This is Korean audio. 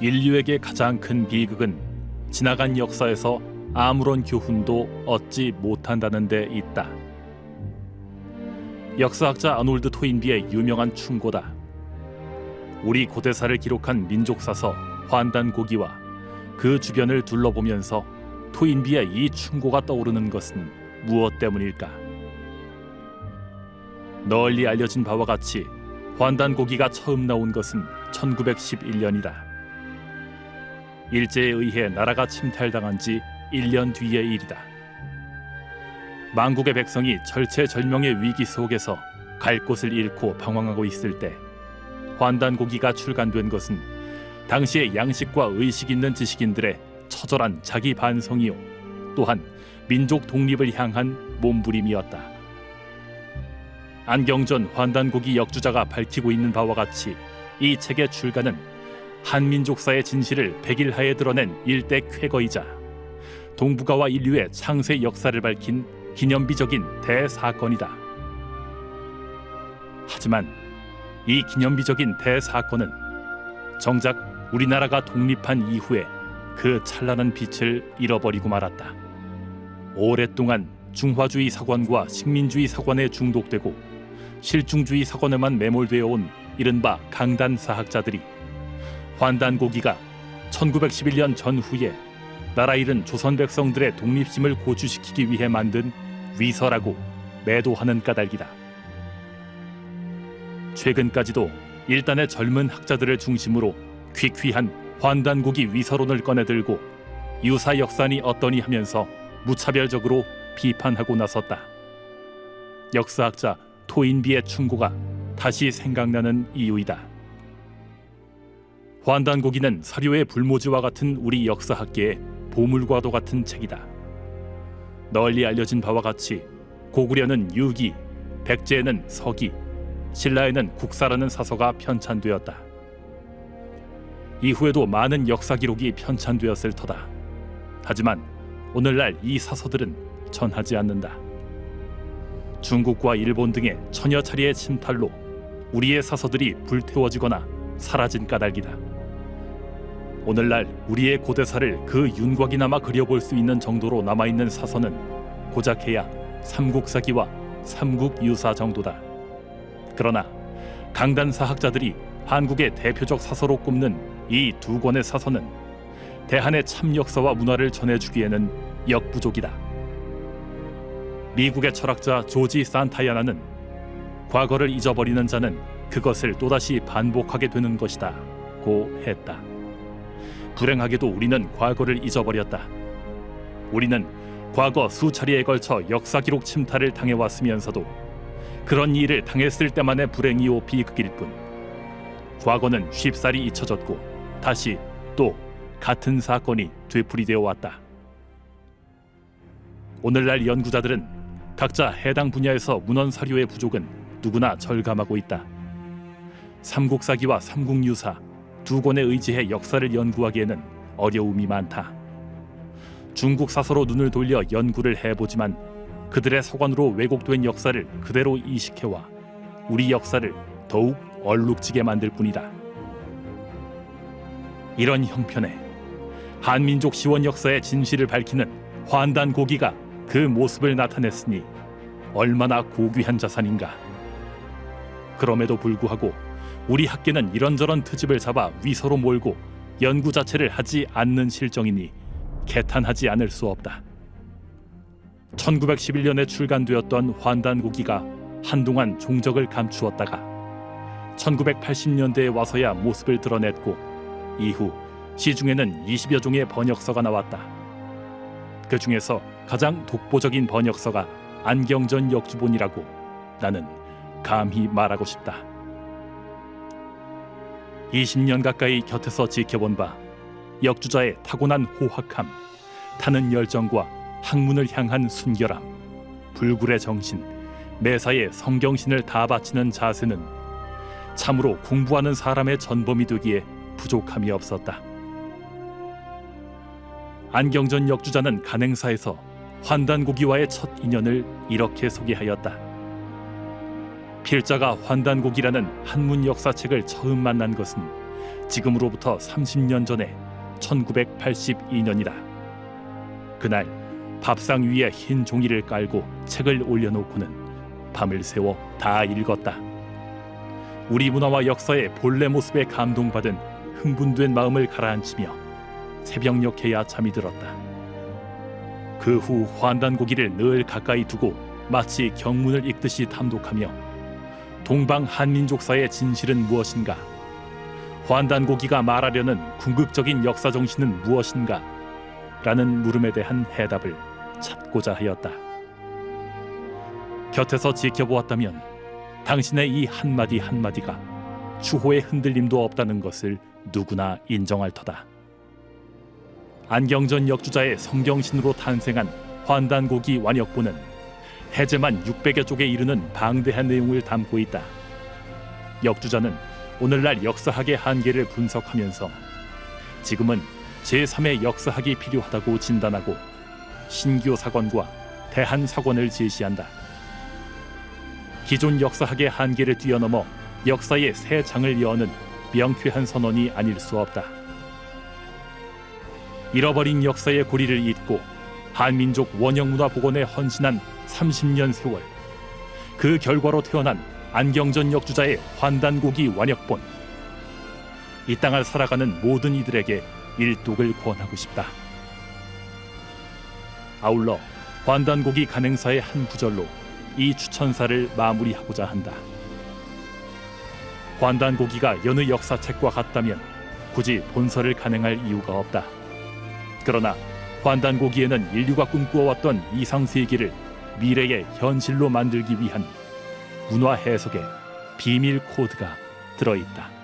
인류에게 가장 큰 비극은 지나간 역사에서 아무런 교훈도 얻지 못한다는 데 있다. 역사학자 아놀드 토인비의 유명한 충고다. 우리 고대사를 기록한 민족사서 환단고기와 그 주변을 둘러보면서 토인비의 이 충고가 떠오르는 것은 무엇 때문일까? 널리 알려진 바와 같이 환단고기가 처음 나온 것은 1911년이다. 일제에 의해 나라가 침탈당한 지 1년 뒤의 일이다. 망국의 백성이 절체절명의 위기 속에서 갈 곳을 잃고 방황하고 있을 때 환단 고기가 출간된 것은 당시의 양식과 의식 있는 지식인들의 처절한 자기 반성이요 또한 민족 독립을 향한 몸부림이었다. 안경전 환단고기 역주자가 밝히고 있는 바와 같이 이 책의 출간은 한민족사의 진실을 백일하에 드러낸 일대 쾌거이자 동북아와 인류의 창세 역사를 밝힌 기념비적인 대사건이다. 하지만 이 기념비적인 대사건은 정작 우리나라가 독립한 이후에 그 찬란한 빛을 잃어버리고 말았다. 오랫동안 중화주의 사관과 식민주의 사관에 중독되고 실중주의 사관에만 매몰되어 온 이른바 강단 사학자들이 환단고기가 1911년 전후에 나라 잃은 조선 백성들의 독립심을 고취시키기 위해 만든 위서라고 매도하는 까닭이다. 최근까지도 일단의 젊은 학자들을 중심으로 퀴퀴한 환단고기 위서론을 꺼내들고 유사 역산이 어떠니 하면서 무차별적으로 비판하고 나섰다. 역사학자 토인비의 충고가 다시 생각나는 이유이다. 환단고기는 사료의 불모지와 같은 우리 역사학계의 보물과도 같은 책이다. 널리 알려진 바와 같이 고구려는 유기, 백제에는 서기, 신라에는 국사라는 사서가 편찬되었다. 이후에도 많은 역사 기록이 편찬되었을 터다. 하지만 오늘날 이 사서들은 전하지 않는다. 중국과 일본 등의 천여 차례의 침탈로 우리의 사서들이 불태워지거나 사라진 까닭이다. 오늘날 우리의 고대사를 그 윤곽이나마 그려볼 수 있는 정도로 남아있는 사서는 고작해야 삼국사기와 삼국유사 정도다. 그러나 강단 사학자들이 한국의 대표적 사서로 꼽는 이 두 권의 사서는 대한의 참 역사와 문화를 전해주기에는 역부족이다. 미국의 철학자 조지 산타야나는 과거를 잊어버리는 자는 그것을 또다시 반복하게 되는 것이다. 고 했다. 불행하게도 우리는 과거를 잊어버렸다. 우리는 과거 수차례에 걸쳐 역사 기록 침탈을 당해왔으면서도 그런 일을 당했을 때만의 불행이요 비극일 뿐. 과거는 쉽사리 잊혀졌고 다시 또 같은 사건이 되풀이되어 왔다. 오늘날 연구자들은 각자 해당 분야에서 문헌 사료의 부족은 누구나 절감하고 있다. 삼국사기와 삼국유사 두 권에 의지해 역사를 연구하기에는 어려움이 많다. 중국 사서로 눈을 돌려 연구를 해보지만 그들의 서관으로 왜곡된 역사를 그대로 이식해와 우리 역사를 더욱 얼룩지게 만들 뿐이다. 이런 형편에 한민족 시원 역사의 진실을 밝히는 환단 고기가 그 모습을 나타냈으니 얼마나 고귀한 자산인가. 그럼에도 불구하고 우리 학계는 이런저런 트집을 잡아 위서로 몰고 연구 자체를 하지 않는 실정이니 개탄하지 않을 수 없다. 1911년에 출간되었던 환단고기가 한동안 종적을 감추었다가 1980년대에 와서야 모습을 드러냈고 이후 시중에는 20여 종의 번역서가 나왔다. 그 중에서 가장 독보적인 번역서가 안경전 역주본이라고 나는 감히 말하고 싶다. 20년 가까이 곁에서 지켜본 바 역주자의 타고난 호학함, 타는 열정과 학문을 향한 순결함, 불굴의 정신, 매사에 성경신을 다 바치는 자세는 참으로 공부하는 사람의 전범이 되기에 부족함이 없었다. 안경전 역주자는 간행사에서 환단고기와의 첫 인연을 이렇게 소개하였다. 필자가 환단고기라는 한문 역사책을 처음 만난 것은 지금으로부터 30년 전에 1982년이다. 그날 밥상 위에 흰 종이를 깔고 책을 올려놓고는 밤을 새워 다 읽었다. 우리 문화와 역사의 본래 모습에 감동받은 흥분된 마음을 가라앉히며 새벽녘에야 잠이 들었다. 그 후 환단고기를 늘 가까이 두고 마치 경문을 읽듯이 탐독하며 동방 한민족사의 진실은 무엇인가? 환단고기가 말하려는 궁극적인 역사 정신은 무엇인가? 라는 물음에 대한 해답을 찾고자 하였다. 곁에서 지켜보았다면 당신의 이 한마디 한마디가 추호의 흔들림도 없다는 것을 누구나 인정할 터다. 안경전 역주자의 성경신으로 탄생한 환단고기 완역본은 해제만 600여 쪽에 이르는 방대한 내용을 담고 있다. 역주자는 오늘날 역사학의 한계를 분석하면서 지금은 제3의 역사학이 필요하다고 진단하고 신규 사관과 대한 사관을 제시한다. 기존 역사학의 한계를 뛰어넘어 역사의 새 장을 여는 명쾌한 선언이 아닐 수 없다. 잃어버린 역사의 고리를 잇고 한민족 원형문화 복원에 헌신한 30년 세월 그 결과로 태어난 안경전 역주자의 환단고기 완역본 이 땅을 살아가는 모든 이들에게 일독을 권하고 싶다. 아울러 환단고기 간행사의 한 구절로 이 추천사를 마무리하고자 한다. 환단고기가 여느 역사책과 같다면 굳이 본서를 간행할 이유가 없다. 그러나 환단고기에는 인류가 꿈꾸어왔던 이상 세계를 미래의 현실로 만들기 위한 문화 해석의 비밀 코드가 들어있다.